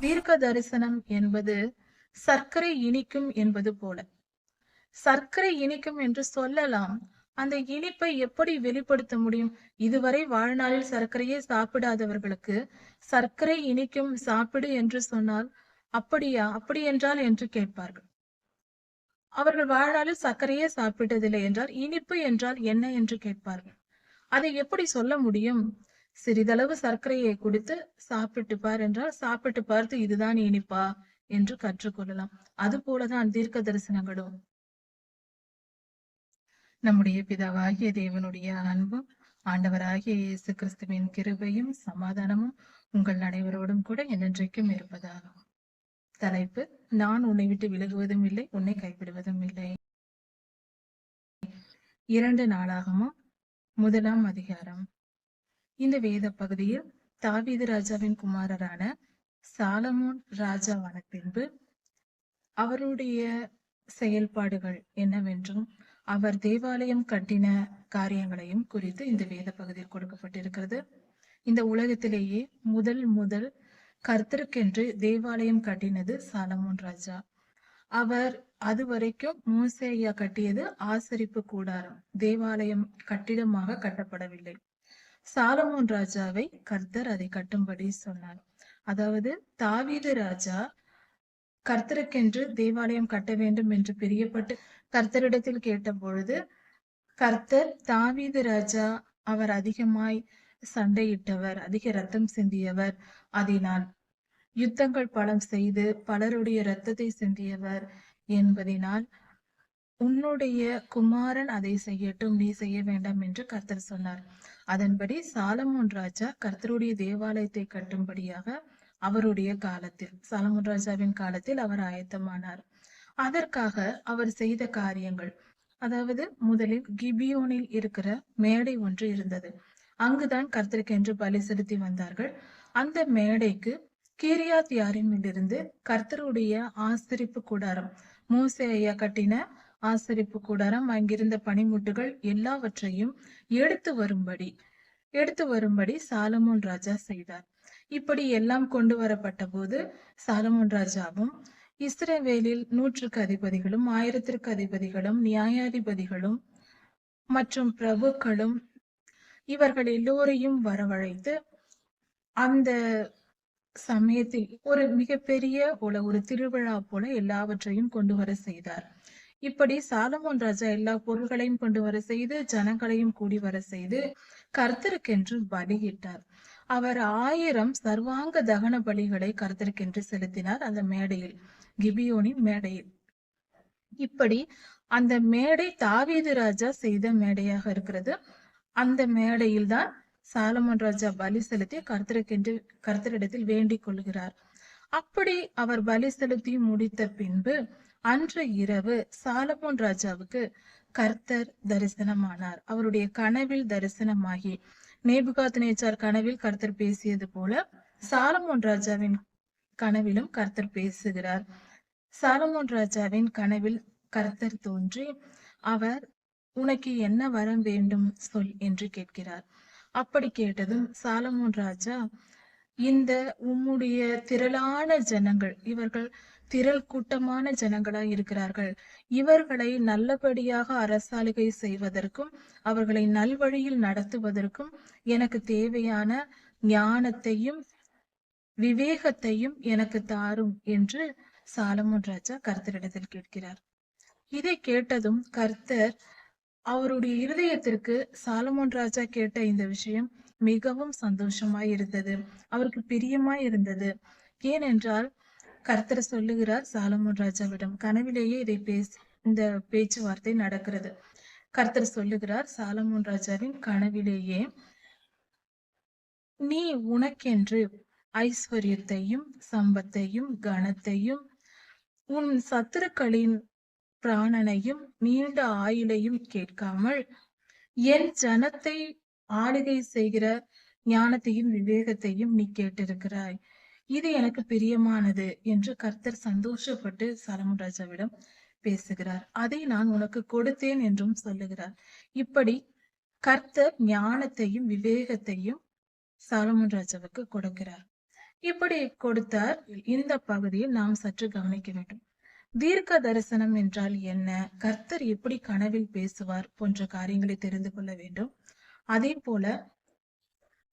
தீர்க்க தரிசனம் என்பது சர்க்கரை இனிக்கும் என்பது போல. சர்க்கரை இனிக்கும் என்று சொல்லலாம். அந்த இனிப்பை எப்படி வெளிப்படுத்த முடியும்? இதுவரை வாழ்நாளில் சர்க்கரையே சாப்பிடாதவர்களுக்கு சர்க்கரை இனிக்கும் சாப்பிடு என்று சொன்னால் அப்படியா? அப்படி என்றால் என்று கேட்பார்கள். அவர்கள் வாழ்நாளில் சர்க்கரையே சாப்பிட்டதில்லை என்றால் இனிப்பு என்றால் என்ன என்று கேட்பார்கள். அதை எப்படி சொல்ல முடியும்? சிறிதளவு சர்க்கரையை கொடுத்து சாப்பிட்டு பார் என்றால் சாப்பிட்டு பார்த்து இதுதான் இனிப்பா என்று கற்றுக்கொள்ளலாம். அது போலதான் தீர்க்க தரிசனங்களும். நம்முடைய பிதாவாகிய தேவனுடைய அன்பும் ஆண்டவராகிய இயேசு கிறிஸ்துவின் கிருபையும் சமாதானமும் உங்கள் அனைவரோடும் கூட என்றென்றைக்கும் இருப்பதாகும் தலைப்பு நான் உன்னை விட்டு விலகுவதும் இல்லை உன்னை கைவிடுவதும் இல்லை. இரண்டு நாளாகமும் முதலாம் அதிகாரம். இந்த வேத பகுதியில் தாவீது ராஜாவின் குமாரரான சாலமோன் ராஜாவான பின்பு அவருடைய செயல்பாடுகள் என்னவென்றும் அவர் தேவாலயம் கட்டின காரியங்களையும் குறித்து இந்த வேத பகுதியில் கொடுக்கப்பட்டிருக்கிறது. இந்த உலகத்திலேயே முதல் முதல் கர்த்தருக்கென்று தேவாலயம் கட்டினது சாலமோன் ராஜா. அவர் அது வரைக்கும் மூசேயா கட்டியது ஆசரிப்பு கூடாரம் தேவாலயம் கட்டிடமாக கட்டப்படவில்லை. சாலமோன் ராஜாவை கர்த்தர் அதை கட்டும்படி சொன்னார். அதாவது தாவீது ராஜா கர்த்தருக்கென்று தேவாலயம் கட்ட வேண்டும் என்று பிரியப்பட்டு கர்த்தரிடத்தில் கேட்ட பொழுது கர்த்தர் தாவீது ராஜா அவர் அதிகமாய் சண்டையிட்டவர் அதிக ரத்தம் சிந்தியவர். அதனால் யுத்தங்கள் பலம் செய்து பலருடைய இரத்தத்தை சிந்தியவர் என்பதினால் உன்னுடைய குமாரன் அதை செய்யட்டும் நீ செய்ய வேண்டாம் என்று கர்த்தர் சொன்னார். அதன்படி சாலமோன் ராஜா கர்த்தருடைய தேவாலயத்தை கட்டும்படியாக அவருடைய காலத்தில் சாலமோன் ராஜாவின் காலத்தில் அவர் ஆயத்தமானார். அதற்காக அவர் செய்த காரியங்கள் அதாவது முதலில் கிபியோனில் இருக்கிற மேடை ஒன்று இருந்தது. அங்குதான் கர்த்தருக்கென்று பலி செலுத்தி வந்தார்கள். அந்த மேடைக்கு கீரியாத் யாரிமிலிருந்து கர்த்தருடைய ஆசரிப்பு கூடாரம் மூசே ஐயா கட்டின ஆசரிப்பு கூடாரம் அங்கிருந்த பனிமுட்டுகள் எல்லாவற்றையும் எடுத்து வரும்படி எடுத்து வரும்படி சாலமோன் ராஜா செய்தார். இப்படி எல்லாம் கொண்டு வரப்பட்ட போது சாலமோன் ராஜாவும் இஸ்ரேவேலில் நூற்றுக்கு அதிபதிகளும் ஆயிரத்திற்கு அதிபதிகளும் நியாயாதிபதிகளும் மற்றும் பிரபுக்களும் இவர்கள் எல்லோரையும் வரவழைத்து அந்த சமயத்தில் ஒரு மிகப்பெரிய உல ஒரு திருவிழா போல எல்லாவற்றையும் கொண்டு வர செய்தார். இப்படி சாலமோன் ராஜா எல்லா பொருள்களையும் கொண்டு வர செய்து ஜனங்களையும் கூடி வர செய்து கர்த்தருக்கென்று பலியிட்டார். அவர் ஆயிரம் சர்வாங்க தகன பலிகளை கர்த்தருக்கென்று செலுத்தினார் அந்த மேடையில் கிபியோனின் மேடையில். இப்படி அந்த மேடை தாவீது ராஜா செய்த மேடையாக இருக்கிறது. அந்த மேடையில் தான் சாலமோன் ராஜா பலி செலுத்தி கர்த்தருக்கென்று கர்த்தரிடத்தில் வேண்டிக் கொள்கிறார். அப்படி அவர் பலி செலுத்தி முடித்த பின்பு அன்று இரவு சாலமோன் ராஜாவுக்கு கர்த்தர் தரிசனமானார். அவருடைய கனவில் தரிசனமாகி நேபுகாத் நேச்சார் கனவில் கர்த்தர் பேசியது போல சாலமோன் ராஜாவின் கனவிலும் கர்த்தர் பேசுகிறார். சாலமோன் ராஜாவின் கனவில் கர்த்தர் தோன்றி அவர் உனக்கு என்ன வரம் வேண்டும்? சொல் என்று கேட்கிறார். அப்படி கேட்டதும் சாலமோன் ராஜா இந்த உம்முடைய திரளான ஜனங்கள் இவர்கள் திரள் கூட்டமான ஜனங்களாய் இருக்கிறார்கள். இவர்களை நல்லபடியாக அரசாளுகை செய்வதற்கும் அவர்களை நல்வழியில் நடத்துவதற்கும் எனக்கு தேவையான ஞானத்தையும் விவேகத்தையும் எனக்கு தாரும் என்று சாலமோன் ராஜா கர்த்தரிடத்தில் கேட்கிறார். இதை கேட்டதும் கர்த்தர் அவருடைய இருதயத்திற்கு சாலமோன் ராஜா கேட்ட இந்த விஷயம் மிகவும் சந்தோஷமாய் இருந்தது. அவருக்கு பிரியமாய் இருந்தது. ஏனென்றால் கர்த்தர் சொல்லுகிறார் சாலமோன் ராஜாவிடம் கனவிலேயே இதை பேச இந்த பேச்சுவார்த்தை நடக்கிறது. கர்த்தர் சொல்லுகிறார் சாலமோன் ராஜாவின் கனவிலேயே நீ உனக்கென்று ஐஸ்வர்யத்தையும் சம்பத்தையும் கனத்தையும் உன் சத்துருக்களின் பிராணனையும் நீண்ட ஆயுளையும் கேட்காமல் என் ஜனத்தை ஆளுகை செய்கிற ஞானத்தையும் விவேகத்தையும் நீ கேட்டிருக்கிறாய். இது எனக்கு பிரியமானது என்று கர்த்தர் சந்தோஷப்பட்டு சலமன் ராஜாவிடம் பேசுகிறார். அதை நான் உனக்கு கொடுத்தேன் என்றும் சொல்லுகிறார். இப்படி கர்த்தர் ஞானத்தையும் விவேகத்தையும் சாலமன் ராஜாவுக்கு கொடுக்கிறார். இப்படி கொடுத்தார் இந்த பகுதியில் நாம் சற்று கவனிக்க வேண்டும். தீர்க்க தரிசனம் என்றால் என்ன? கர்த்தர் எப்படி கனவில் பேசுவார் போன்ற காரியங்களை தெரிந்து கொள்ள வேண்டும். அதே போல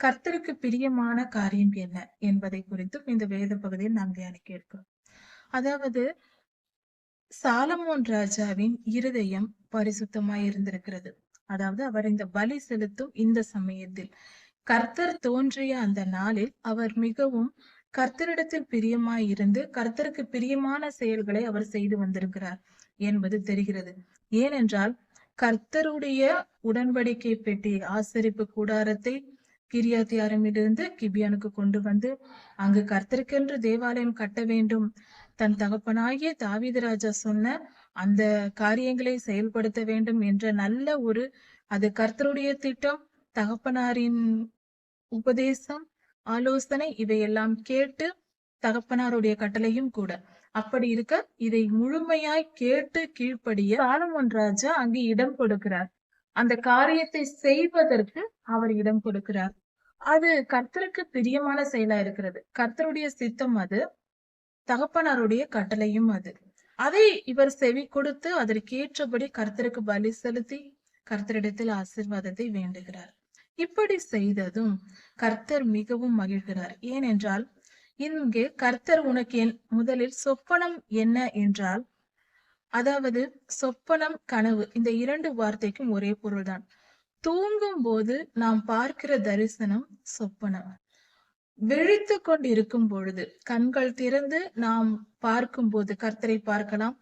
கர்த்தருக்கு பிரியமான காரியம் என்ன என்பதை குறித்தும் இந்த வேத பகுதியில் நாம் தியானிக்க இருக்கிறோம். அதாவது சாலமோன் ராஜாவின் இருதயம் பரிசுத்தமாய் இருந்திருக்கிறது. அதாவது அவர் இந்த பலி செலுத்தும் இந்த சமயத்தில் கர்த்தர் தோன்றிய அந்த நாளில் அவர் மிகவும் கர்த்தரிடத்தில் பிரியமாய் இருந்து கர்த்தருக்கு பிரியமான செயல்களை அவர் செய்து வந்திருக்கிறார் என்பது தெரிகிறது. ஏனென்றால் கர்த்தருடைய உடன்படிக்கை பெட்டி ஆசரிப்பு கூடாரத்தை கிரியாத்தியாரமிலிருந்து கிபியானுக்கு கொண்டு வந்து அங்கு கர்த்தருக்கென்று தேவாலயம் கட்ட வேண்டும். தன் தகப்பனாகிய தாவீது ராஜா சொன்ன அந்த காரியங்களை செயல்படுத்த வேண்டும் என்ற நல்ல ஒரு அது கர்த்தருடைய திட்டம் தகப்பனாரின் உபதேசம் ஆலோசனை இவையெல்லாம் கேட்டு தகப்பனாருடைய கட்டளையும் கூட. அப்படி இருக்க இதை முழுமையாய் கேட்டு கீழ்ப்படிய சாலமோன் ராஜா அங்கு இடம் கொடுக்கிறார். அந்த காரியத்தை செய்வதற்கு அவர் இடம் கொடுக்கிறார். அது கர்த்தருக்கு பிரியமான செயலா இருக்கிறது. கர்த்தருடைய சித்தம் அது தகப்பனாருடைய கட்டளையும் அது. அதை இவர் செவி கொடுத்து அதற்கேற்றபடி கர்த்தருக்கு பலி செலுத்தி கர்த்தரிடத்தில் ஆசிர்வாதத்தை வேண்டுகிறார். இப்படி செய்ததும் கர்த்தர் மிகவும் மகிழ்கிறார். ஏனென்றால் இங்கே கர்த்தர் உனக்கு என் முதலில் சொப்பனம் என்ன என்றால் அதாவது சொப்பனம் கனவு. இந்த இரண்டு வார்த்தைக்கும் ஒரே பொருள்தான். தூங்கும் போது நாம் பார்க்கிற தரிசனம் சொப்பனம். விழித்து கொண்டிருக்கும் பொழுது கண்கள் திறந்து நாம் பார்க்கும் போது கர்த்தரை பார்க்கலாம்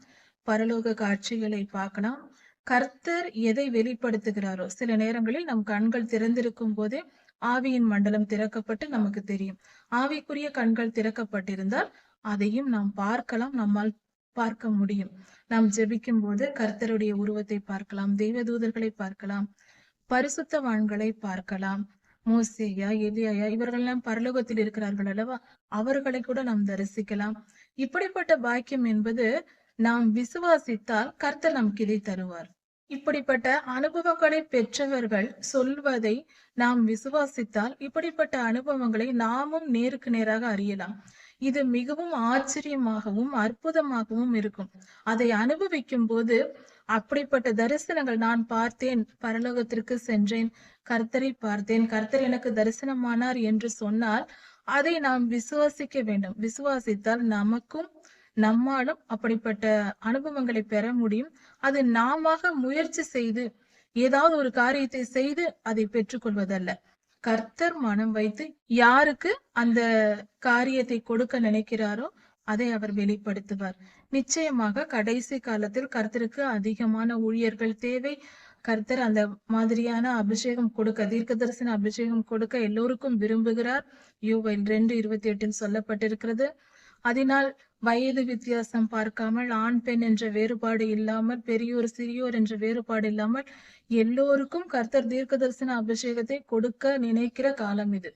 பரலோக காட்சிகளை பார்க்கலாம். கர்த்தர் எதை வெளிப்படுத்துகிறாரோ சில நேரங்களில் நம் கண்கள் திறந்திருக்கும் போதே ஆவியின் மண்டலம் திறக்கப்பட்டு நமக்கு தெரியும். ஆவிக்குரிய கண்கள் திறக்கப்பட்டிருந்தால் அதையும் நாம் பார்க்கலாம் நம்மால் பார்க்க முடியும். நாம் ஜெபிக்கும் போது கர்த்தருடைய உருவத்தை பார்க்கலாம் தெய்வதூதர்களை பார்க்கலாம் பரிசுத்தவான்களை பார்க்கலாம். மோசேயா எலியாயா இவர்கள்லாம் பரலோகத்தில் இருக்கிறார்கள் அல்லவா? அவர்களை கூட நாம் தரிசிக்கலாம். இப்படிப்பட்ட பாக்கியம் என்பது நாம் விசுவாசித்தால் கர்த்தர் நமக்கு இதை தருவார். இப்படிப்பட்ட அனுபவங்களை பெற்றவர்கள் சொல்வதை நாம் விசுவாசித்தால் இப்படிப்பட்ட அனுபவங்களை நாமும் நேருக்கு நேராக அறியலாம். இது மிகவும் ஆச்சரியமாகவும் அற்புதமாகவும் இருக்கும். அதை அனுபவிக்கும் போது அப்படிப்பட்ட தரிசனங்கள் நான் பார்த்தேன் பரலோகத்திற்கு சென்றேன் கர்த்தரை பார்த்தேன் கர்த்தர் எனக்கு தரிசனமானார் என்று சொன்னால் அதை நாம் விசுவாசிக்க வேண்டும். விசுவாசித்தால் நமக்கும் நம்மாலும் அப்படிப்பட்ட அனுபவங்களை பெற முடியும். அது நாம முயற்சி செய்து ஏதாவது ஒரு காரியத்தை செய்து அதை பெற்றுக்கொள்வதல்ல. கர்த்தர் மனம் வைத்து யாருக்கு அந்த காரியத்தை கொடுக்க நினைக்கிறாரோ அதை அவர் வெளிப்படுத்துவார். நிச்சயமாக கடைசி காலத்தில் கர்த்தருக்கு அதிகமான ஊழியர்கள் தேவை. கர்த்தர் அந்த மாதிரியான அபிஷேகம் கொடுக்க தீர்க்க தரிசன அபிஷேகம் கொடுக்க எல்லோருக்கும் விரும்புகிறார். யூ ரெண்டு இருபத்தி எட்டில் சொல்லப்பட்டிருக்கிறது. அதனால் வயது வித்தியாசம் பார்க்காமல் ஆண் பெண் என்ற வேறுபாடு இல்லாமல் பெரியோர் சிறியோர் என்ற வேறுபாடு இல்லாமல் எல்லோருக்கும் கர்த்தர் தீர்க்க தரிசன அபிஷேகத்தை கொடுக்க நினைக்கிற காலம் இது.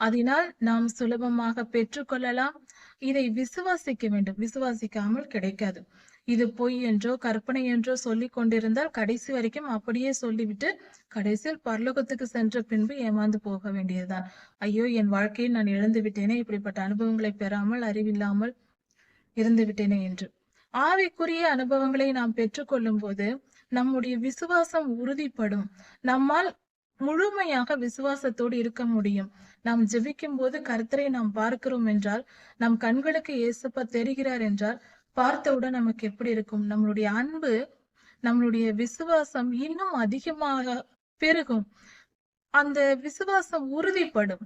அதனால் நாம் சுலபமாக பெற்றுக்கொள்ளலாம். இதை விசுவாசிக்க வேண்டும். விசுவாசிக்காமல் கிடைக்காது. இது பொய் என்றோ கற்பனை என்றோ சொல்லி கொண்டிருந்தால் கடைசி வரைக்கும் அப்படியே சொல்லிவிட்டு கடைசியில் பரலோகத்துக்கு சென்ற பின்பு ஏமாந்து போக வேண்டியதுதான். ஐயோ என் வாழ்க்கையை நான் இழந்து விட்டேனே இப்படிப்பட்ட அனுபவங்களை பெறாமல் அறிவில்லாமல் இருந்து விட்டேனே என்று. ஆவிக்குரிய அனுபவங்களை நாம் பெற்றுக்கொள்ளும் போது நம்முடைய விசுவாசம் உறுதிப்படும். நம்மால் முழுமையாக விசுவாசத்தோடு இருக்க முடியும். நாம் ஜெபிக்கும் போது கர்த்தரை நாம் பார்க்கிறோம் என்றால் நம் கண்களுக்கு இயேசப்பா தெரிகிறார் என்றால் பார்த்தவுடன் நமக்கு எப்படி இருக்கும்? நம்மளுடைய அன்பு நம்மளுடைய விசுவாசம் இன்னும் அதிகமாக பெருகும். அந்த விசுவாசம் உறுதிப்படும்.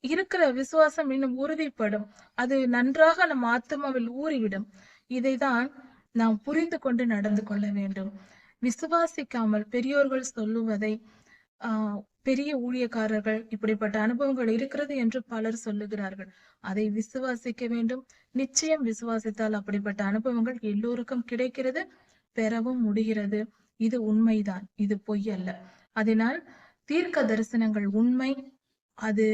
இருக்கிற விசுவாசம் இன்னும் உறுதிப்படும். அது நன்றாக நம் ஆத்மாவில் ஊறிவிடும். இதைதான் நாம் புரிந்து கொண்டு நடந்து கொள்ள வேண்டும். விசுவாசிக்காமல் பெரியோர்கள் சொல்லுவதை ஆஹ் பெரிய ஊழியக்காரர்கள் இப்படிப்பட்ட அனுபவங்கள் இருக்கிறது என்று பலர் சொல்லுகிறார்கள். அதை விசுவாசிக்க வேண்டும். நிச்சயம் விசுவாசித்தால் அப்படிப்பட்ட அனுபவங்கள் எல்லோருக்கும் கிடைக்கிறது பெறவும் முடிகிறது. இது உண்மைதான். இது பொய் அல்ல. அதனால் தீர்க்க தரிசனங்கள் உண்மை. அது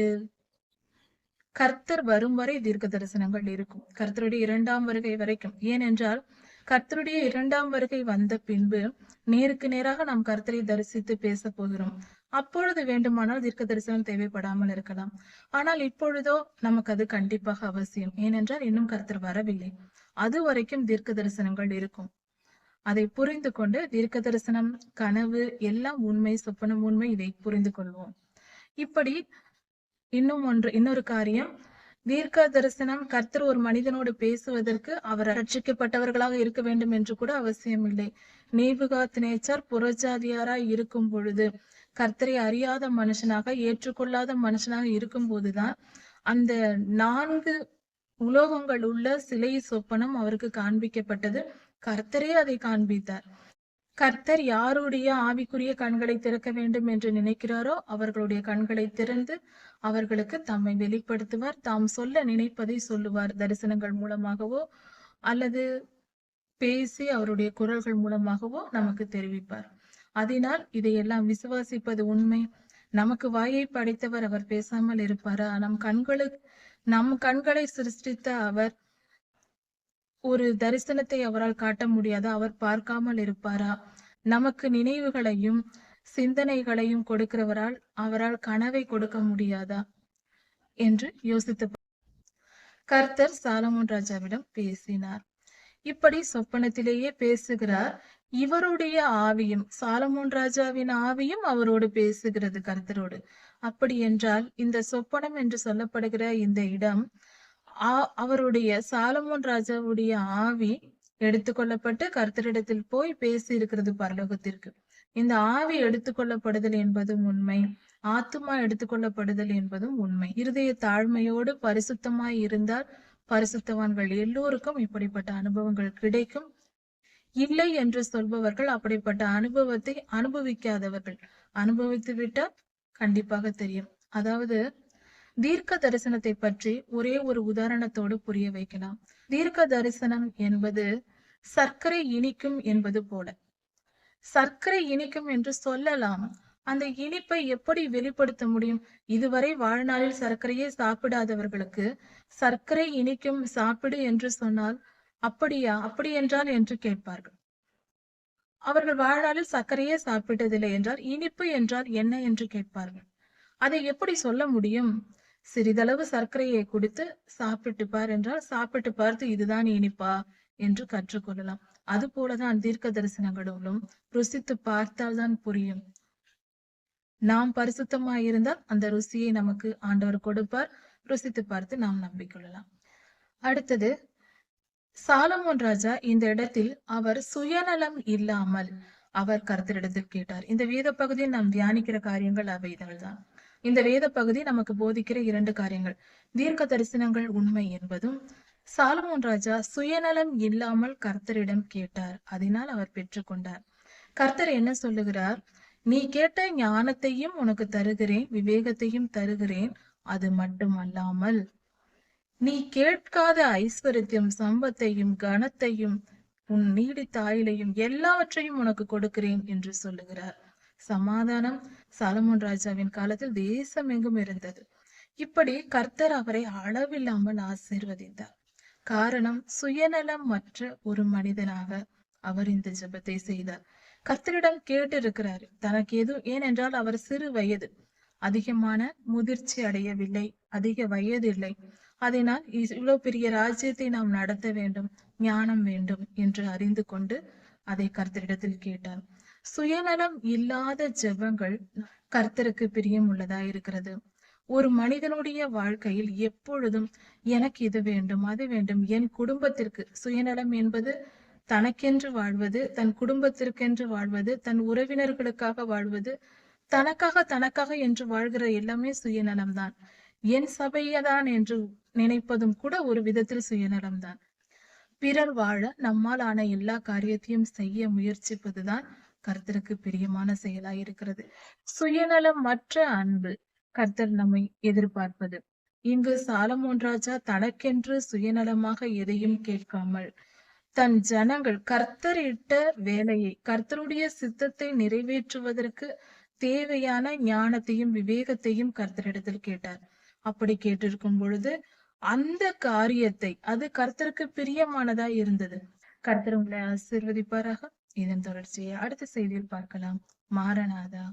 கர்த்தர் வரும் வரை தீர்க்க தரிசனங்கள் இருக்கும். கர்த்தருடைய இரண்டாம் வருகை வரைக்கும். ஏனென்றால் கர்த்தருடைய இரண்டாம் வருகை வந்த பின்பு நேருக்கு நேராக நாம் கர்த்தரை தரிசித்து பேச போகிறோம். அப்பொழுது வேண்டுமானால் தீர்க்க தரிசனம் தேவைப்படாமல் இருக்கலாம். ஆனால் இப்பொழுதோ நமக்கு அது கண்டிப்பாக அவசியம். ஏனென்றால் இன்னும் கருத்தர் வரவில்லை. அது வரைக்கும் தீர்க்க தரிசனங்கள் இருக்கும். அதை புரிந்து கொண்டு தீர்க்க தரிசனம் கனவு எல்லாம் உண்மை சொப்பனம் உண்மை இதை புரிந்து கொள்வோம். இப்படி இன்னும் ஒன்று இன்னொரு காரியம். தீர்க்க தரிசனம் கர்த்தர் ஒரு மனிதனோடு பேசுவதற்கு அவர் ரட்சிக்கப்பட்டவர்களாக இருக்க வேண்டும் என்று கூட அவசியம் இல்லை நேபுகாத் நேச்சர் புறஜாதியாராய் இருக்கும் பொழுது கர்த்தரை அறியாத மனுஷனாக ஏற்றுக்கொள்ளாத மனுஷனாக இருக்கும்போதுதான் அந்த நான்கு உலோகங்கள் உள்ள சிலை சொப்பனம் அவருக்கு காண்பிக்கப்பட்டது. கர்த்தரே அதை காண்பித்தார். கர்த்தர் யாருடைய ஆவிக்குரிய கண்களை திறக்க வேண்டும் என்று நினைக்கிறாரோ அவர்களுடைய கண்களை திறந்து அவர்களுக்கு தம்மை வெளிப்படுத்துவார். தாம் சொல்ல நினைப்பதை சொல்லுவார் தரிசனங்கள் மூலமாகவோ அல்லது பேசி அவருடைய குரல்கள் மூலமாகவோ நமக்கு தெரிவிப்பார். அதனால் இதையெல்லாம் விசுவாசிப்பது உண்மை. நமக்கு வாயை படைத்தவர் அவர் பேசாமல் இருப்பாரா? நம் கண்களுக்கு நம் கண்களை சிருஷ்டித்த அவர் ஒரு தரிசனத்தை அவரால் காட்ட முடியாதா. அவர் பார்க்காமல் இருப்பாரா? நமக்கு நினைவுகளையும் சிந்தனைகளையும் கொடுக்கிறவரால் அவரால் கனவை கொடுக்க முடியாதா? என்று யோசித்து கர்த்தர் சாலமோன் ராஜாவிடம் பேசினார். இப்படி சொப்பனத்திலேயே பேசுகிறார். இவருடைய ஆவியும் சாலமோன் ராஜாவின் ஆவியும் அவரோடு பேசுகிறது கர்த்தரோடு. அப்படி என்றால் இந்த சொப்பனம் என்று சொல்லப்படுகிற இந்த இடம் அவருடைய சாலமோன் ராஜாவுடைய ஆவி எடுத்துக்கொள்ளப்பட்டு கர்த்தரிடத்தில் போய் பேசி இருக்கிறது பரலோகத்திற்கு. இந்த ஆவி எடுத்துக்கொள்ளப்படுதல் என்பதும் உண்மை ஆத்துமா எடுத்துக்கொள்ளப்படுதல் என்பதும் உண்மை. இருதய தாழ்மையோடு பரிசுத்தமாய் இருந்தால் பரிசுத்தவான்கள் எல்லோருக்கும் இப்படிப்பட்ட அனுபவங்கள் கிடைக்கும். இல்லை என்று சொல்பவர்கள் அப்படிப்பட்ட அனுபவத்தை அனுபவிக்காதவர்கள். அனுபவித்து விட்டால் கண்டிப்பாக தெரியும். அதாவது தீர்க்க தரிசனத்தை பற்றி ஒரே ஒரு உதாரணத்தோடு புரிய வைக்கலாம். தீர்க்க தரிசனம் என்பது சர்க்கரை இனிக்கும் என்பது போல. சர்க்கரை இனிக்கும் என்று சொல்லலாம். அந்த இனிப்பை எப்படி வெளிப்படுத்த முடியும்? இதுவரை வாழ்நாளில் சர்க்கரையை சாப்பிடாதவர்களுக்கு சர்க்கரை இனிக்கும் சாப்பிடு என்று சொன்னால் அப்படியா? அப்படி என்றால் என்று கேட்பார்கள். அவர்கள் வாழ்நாளில் சர்க்கரையே சாப்பிட்டதில்லை என்றால் இனிப்பு என்றால் என்ன என்று கேட்பார்கள். அதை எப்படி சொல்ல முடியும்? சிறிதளவு சர்க்கரையை கொடுத்து சாப்பிட்டு பார் என்றால் சாப்பிட்டு பார்த்து இதுதான் இனிப்பா என்று கற்றுக்கொள்ளலாம். அது போலதான் தீர்க்க தரிசனங்களும் ருசித்து பார்த்தால்தான் புரியும். நாம் பரிசுத்தமாய் இருந்தால் அந்த ருசியை நமக்கு ஆண்டவர் கொடுப்பார். ருசித்து பார்த்து நாம் நம்பிக்கொள்ளலாம். அடுத்தது சாலமோன் ராஜா இந்த இடத்தில் அவர் சுயநலம் இல்லாமல் அவர் கருத்தரிடத்தில் கேட்டார். இந்த வேத பகுதியில் நாம் தியானிக்கிற காரியங்கள் அவை தான் இந்த வேத பகுதி நமக்கு போதிக்கிற இரண்டு காரியங்கள். தீர்க்க தரிசனங்கள் உண்மை என்பதும் சாலமோன் ராஜா சுயநலம் இல்லாமல் கர்த்தரிடம் கேட்டார். அதனால் அவர் பெற்றுக்கொண்டார். கர்த்தர் என்ன சொல்லுகிறார்? நீ கேட்ட ஞானத்தையும் உனக்கு தருகிறேன் விவேகத்தையும் தருகிறேன் அது மட்டுமல்லாமல் நீ கேட்காத ஐஸ்வர்யத்தையும் சம்பத்தையும் கனத்தையும் உன் நீடித்த ஆயிலையும் எல்லாவற்றையும் உனக்கு கொடுக்கிறேன் என்று சொல்லுகிறார். சமாதானம் சாலமோன் ராஜாவின் காலத்தில் தேசம் எங்கும் இருந்தது. இப்படி கர்த்தர் அவரை அளவில்லாமல் ஆசீர்வதித்தார். காரணம் சுயநலம் மற்ற ஒரு மனிதனாக அவர் இந்த ஜெபத்தை செய்தார். கர்த்தரிடம் கேட்டிருக்கிறார் தனக்கு எது ஏனென்றால் அவர் சிறு வயது அதிகமான முதிர்ச்சி அடையவில்லை அதிக வயது இல்லை அதனால் இவ்வளவு பெரிய ராஜ்யத்தை நாம் நடத்த வேண்டும் ஞானம் வேண்டும் என்று அறிந்து கொண்டு அதை கர்த்தரிடத்தில் கேட்டார். சுயநலம் இல்லாத ஜெபங்கள் கர்த்தருக்கு பிரியம் உள்ளதா இருக்கிறது. ஒரு மனிதனுடைய வாழ்க்கையில் எப்பொழுதும் எனக்கு இது வேண்டும் அது வேண்டும் என் குடும்பத்திற்கு சுயநலம் என்பது தனக்கென்று வாழ்வது தன் குடும்பத்திற்கென்று வாழ்வது தன் உறவினர்களுக்காக வாழ்வது தனக்காக தனக்காக என்று வாழ்கிற எல்லாமே சுயநலம்தான். என் சபையதான் என்று நினைப்பதும் கூட ஒரு விதத்தில் சுயநலம்தான். பிறர் வாழ நம்மால் ஆன எல்லா காரியத்தையும் செய்ய முயற்சிப்பதுதான் கர்த்தருக்கு பிரியமான செயலாய் இருக்கிறது சுயநலம் மற்ற அன்பு கர்த்தர் நம்மை எதிர்பார்ப்பது. இங்கு சாலமோன் ராஜா தனக்கென்று சுயநலமாக எதையும் கேட்காமல் தன் ஜனங்கள் கர்த்தர் இட்ட வேலையை கர்த்தருடைய சித்தத்தை நிறைவேற்றுவதற்கு தேவையான ஞானத்தையும் விவேகத்தையும் கர்த்தரிடத்தில் கேட்டார். அப்படி கேட்டிருக்கும் பொழுது அந்த காரியத்தை அது கர்த்தருக்கு பிரியமானதா இருந்தது. கர்த்தர் உங்களை ஆசிர்வதிப்பாராக. இதன் தொடர்ச்சியை அடுத்த செய்தியில் பார்க்கலாம். மாரநாதா